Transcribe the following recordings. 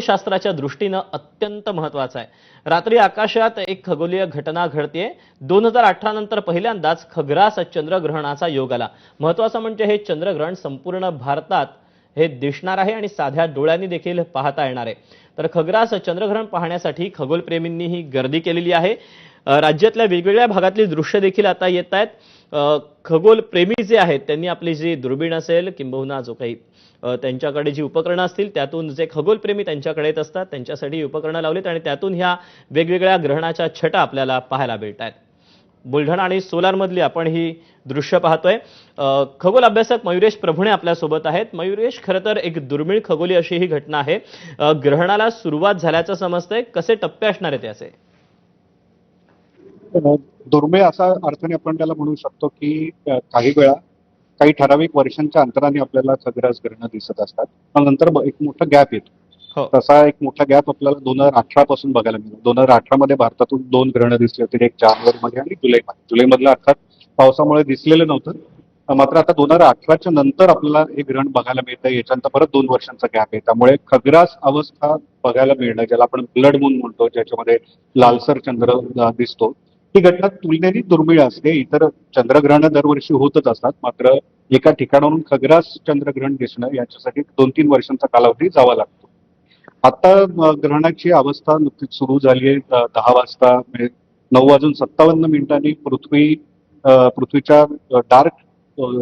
शास्त्राच्या दृष्टीनं अत्यंत महत्त्वाचा आहे. रात्री आकाशात एक खगोलीय घटना घडतेय. दोन हजार अठरा नंतर पहिल्यांदाच खग्रास चंद्रग्रहणाचा योग आला. महत्वाचं म्हणजे हे चंद्रग्रहण संपूर्ण भारतात हे दिसणार आहे आणि साध्या डोळ्यांनी देखील पाहता येणार आहे. तर खग्रास चंद्रग्रहण पाहण्यासाठी खगोलप्रेमींनी ही गर्दी केलेली आहे. राज्यातल्या वेगवेगळ्या भागातली दृश्य देखील आता येत आहेत. खगोल खगोलप्रेमी जे आहेत त्यांनी आपली जी दुर्बीण असेल किंबहुना जो काही त्यांच्याकडे जी उपकरणं असतील त्यातून जे खगोलप्रेमी त्यांच्याकडे येत असतात त्यांच्यासाठी उपकरणं लावलीत आणि त्यातून ह्या वेगवेगळ्या ग्रहणाच्या छटा आपल्याला पाहायला मिळत आहेत बुलढाणा आणि सोलारमधली आपण ही दृश्य पाहतोय. खगोल अभ्यासक मयुरेश प्रभुणे आपल्यासोबत आहेत. मयुरेश खरं तर एक दुर्मिळ खगोली अशी ही घटना आहे. ग्रहणाला सुरुवात झाल्याचं समजतंय. कसे टप्पे असणार आहेत याचे? दुर्मिळ असा अर्थाने आपण त्याला म्हणू शकतो की काही वेळा काही ठराविक वर्षांच्या अंतराने आपल्याला खग्रास ग्रहण दिसत असतात. पण नंतर एक मोठा गॅप येतो. हो. तसा एक मोठा गॅप आपल्याला दोन हजार अठरा पासून बघायला मिळाला दोन हजार अठरा मध्ये भारतातून दोन ग्रहण दिसले होते एक जानेवारी मध्ये आणि जुलैमध्ये जुलैमधलं अर्थात पावसामुळे दिसलेलं नव्हतं. मात्र आता दोन हजार अठराच्या नंतर आपल्याला हे ग्रहण बघायला मिळतं. याच्यानंतर परत दोन वर्षांचा गॅप आहे. त्यामुळे खग्रास अवस्था बघायला मिळणं ज्याला आपण ब्लड मून म्हणतो ज्याच्यामध्ये लालसर चंद्र दिसतो ही घटना तुलनेने दुर्मिळ असते. इतर चंद्रग्रहण दरवर्षी होतच असतात. मात्र एका ठिकाणावरून खग्रास चंद्रग्रहण दिसणं याच्यासाठी दोन तीन वर्षांचा कालावधी जावा लागतो. आता ग्रहणाची अवस्था नुकतीच सुरू झाली आहे. दहा वाजता म्हणजे नऊ वाजून सत्तावन्न मिनिटांनी पृथ्वी पृथ्वीच्या डार्क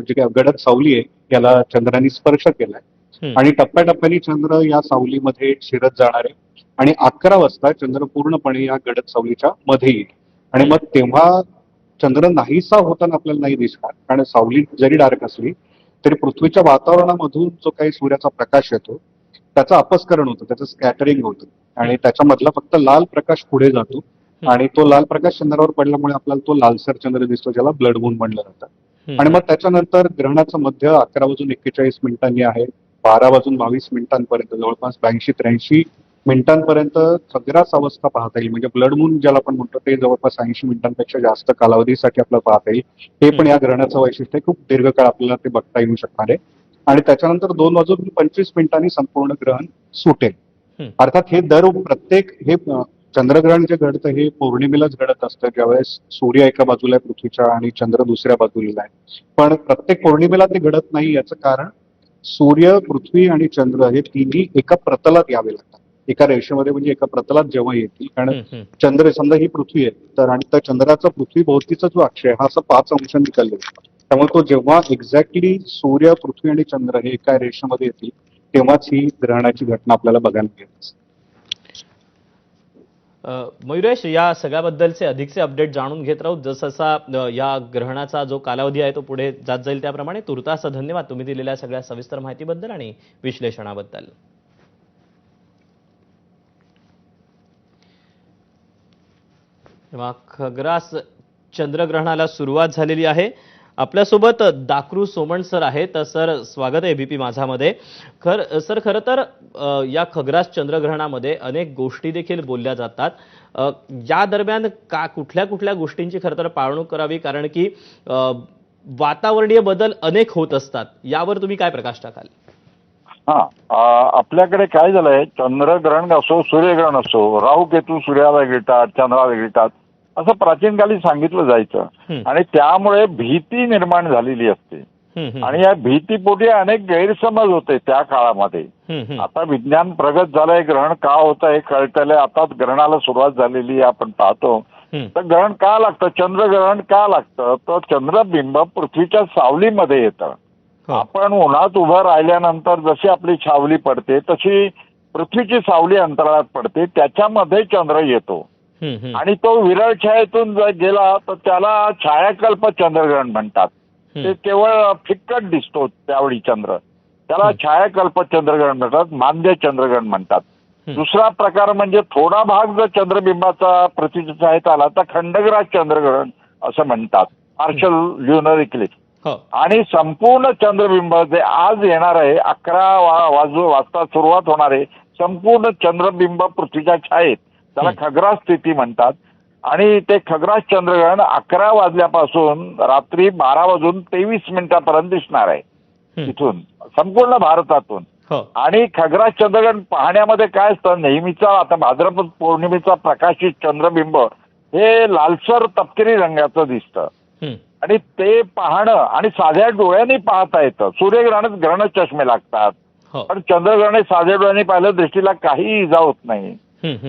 जे काही गडद सावली आहे याला चंद्राने स्पर्श केलाय. आणि टप्प्याटप्प्याने चंद्र या सावलीमध्ये शिरत जाणार आहे. आणि अकरा वाजता चंद्र पूर्णपणे या गडद सावलीच्या मध्ये येईल आणि मग तेव्हा चंद्र नाहीसा होताना आपल्याला नाही दिसणार. कारण सावली जरी डार्क असली तरी पृथ्वीच्या वातावरणामधून जो काही सूर्याचा प्रकाश येतो त्याचं अपस्करण होतं त्याचं स्कॅटरिंग होतं. आणि त्याच्यामधला फक्त लाल प्रकाश पुढे जातो. आणि तो लाल प्रकाश चंद्रावर पडल्यामुळे आपल्याला तो लालसर चंद्र दिसतो ज्याला ब्लड मून म्हणलं जातं. आणि मग त्याच्यानंतर ग्रहणाचं मध्य अकरा वाजून एक्केचाळीस मिनिटांनी आहे. बारा वाजून बावीस मिनिटांपर्यंत जवळपास ब्याऐंशी त्र्याऐंशी मिनिटांपर्यंत खग्रास अवस्था पाहता येईल. म्हणजे ब्लड मून ज्याला आपण म्हणतो ते जवळपास ऐंशी मिनिटांपेक्षा जास्त कालावधीसाठी आपल्याला पाहता येईल. हे पण या ग्रहणाचं वैशिष्ट्य आहे. खूप दीर्घकाळ आपल्याला ते बघता येऊ शकणार आहे. आणि त्याच्यानंतर दोन वाजून पंचवीस मिनिटांनी संपूर्ण ग्रहण सुटेल. अर्थात हे दर प्रत्येक हे चंद्रग्रहण जे घडतं हे पौर्णिमेलाच घडत असतं. ज्यावेळेस सूर्य एका बाजूला आहे पृथ्वीच्या आणि चंद्र दुसऱ्या बाजूला आहे. पण प्रत्येक पौर्णिमेला ते घडत नाही याचं कारण सूर्य पृथ्वी आणि चंद्र हे तिन्ही एका प्रतलात यावे लागतात. एका रेषेमध्ये म्हणजे एका प्रतलात जेव्हा येतील कारण. चंद्र समजा ही पृथ्वी आहे तर आणि त्या चंद्राचा पृथ्वी भोवतीचा जो अक्ष आहे हा असं पाच अंशांनी चाललेला त्यामुळे तो जेव्हा एक्झॅक्टली सूर्य पृथ्वी आणि चंद्र हे एका रेषेमध्ये येतील तेव्हाच ही ग्रहणाची घटना आपल्याला बघायला. अ, मयुरेश या सगळ्याबद्दलचे अधिकचे अपडेट जाणून घेत राहू जसं जसा अ, या ग्रहणाचा जो कालावधी आहे तो पुढे जात जाईल त्याप्रमाणे तुर्तास धन्यवाद तुम्ही दिलेल्या सगळ्या सविस्तर माहितीबद्दल आणि विश्लेषणाबद्दल तेव्हा खग्रास चंद्रग्रहणाला सुरुवात झालेली आहे. आपल्यासोबत दाकरू सोमण सर आहेत. सर स्वागत आहे बीपी माझामध्ये. खर सर खरं तर या खग्रास चंद्रग्रहणामध्ये अनेक गोष्टी देखील बोलल्या जातात. या दरम्यान का कुठल्या कुठल्या गोष्टींची खरं तर पाळणूक करावी? कारण की वातावरणीय बदल अनेक होत असतात. यावर तुम्ही काय प्रकाश टाकाल? हा आपल्याकडे काय झालंय? चंद्रग्रहण असो सूर्यग्रहण असो राहू केतू सूर्याला गिळतात चंद्राला गिळतात असं प्राचीन काली सांगितलं जायचं. आणि त्यामुळे भीती निर्माण झालेली असते. आणि या भीतीपोटी अनेक गैरसमज होते त्या काळामध्ये. आता विज्ञान प्रगत झालंय ग्रहण का होतं हे कळतंय आता ग्रहणाला सुरुवात झालेली आहे आपण पाहतो. तर ग्रहण का लागतं? चंद्रग्रहण का लागतं? तर चंद्रबिंब पृथ्वीच्या सावलीमध्ये येतं. हो. आपण उन्हात उभं राहिल्यानंतर जशी आपली छावली पडते तशी पृथ्वीची सावली अंतराळात पडते त्याच्यामध्ये चंद्र येतो. आणि तो विरळ छायेतून जर गेला तर त्याला छायाकल्प चंद्रग्रहण म्हणतात. ते केवळ फिक्कट दिसतो त्यावेळी चंद्र. त्याला. छायाकल्प चंद्रग्रहण म्हणतात मांद्य चंद्रग्रहण म्हणतात. दुसरा प्रकार म्हणजे थोडा भाग जर चंद्रबिंबाचा पृथ्वीच्या छायेत आला तर खंडग्रास चंद्रग्रहण असं म्हणतात. Partial lunar eclipse. हो. आणि संपूर्ण चंद्रबिंब जे आज येणार आहे अकरा वाजू वाजता सुरुवात होणार आहे संपूर्ण चंद्रबिंब पृथ्वीच्या छायेत. त्याला. खग्रास स्थिती म्हणतात. आणि ते खग्रास चंद्रग्रहण अकरा वाजल्यापासून रात्री बारा वाजून तेवीस मिनिटापर्यंत दिसणार आहे. तिथून संपूर्ण भारतातून. हो. आणि खग्रास चंद्रग्रहण पाहण्यामध्ये काय असतं नेहमीचा आता भाद्रपद पौर्णिमेचा प्रकाशित चंद्रबिंब हे लालसर तपकिरी रंगाचं दिसतं. आणि ते पाहणं आणि साध्या डोळ्यांनी पाहता येतं. सूर्यग्रहणात ग्रहण चष्मे लागतात. हो. पण चंद्रग्रहण साध्या डोळ्यांनी पाहिलं दृष्टीला काही इजा होत नाही.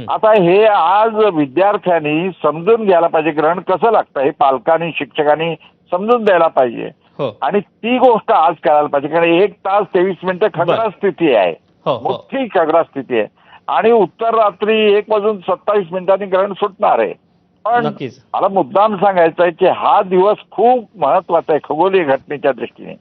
आता हे आज विद्यार्थ्यांनी समजून घ्यायला पाहिजे ग्रहण कसं लागतं हे पालकांनी शिक्षकांनी समजून द्यायला पाहिजे. हो. आणि ती गोष्ट आज करायला पाहिजे कारण एक तास तेवीस मिनिटं खग्रा स्थिती आहे. हो हो. मोठी खग्रा स्थिती आहे. आणि उत्तर रात्री एक वाजून सत्तावीस मिनिटांनी ग्रहण सुटणार आहे. पण मला मुद्दाम सांगायचं आहे की हा दिवस खूप महत्त्वाचा आहे खगोलीय घटनेच्या दृष्टीने.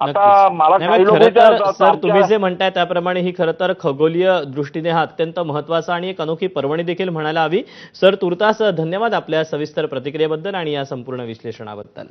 आता नक्कीच. मला नाही, काही मग लोक खरं तर विचारतात, सर तुम्ही जे म्हणताय त्याप्रमाणे ही खरं तर खगोलीय दृष्टीने हा अत्यंत महत्त्वाचा आणि एक अनोखी पर्वणी देखील म्हणायला हवी सर तुर्तास धन्यवाद आपल्या सविस्तर प्रतिक्रियेबद्दल आणि या संपूर्ण विश्लेषणाबद्दल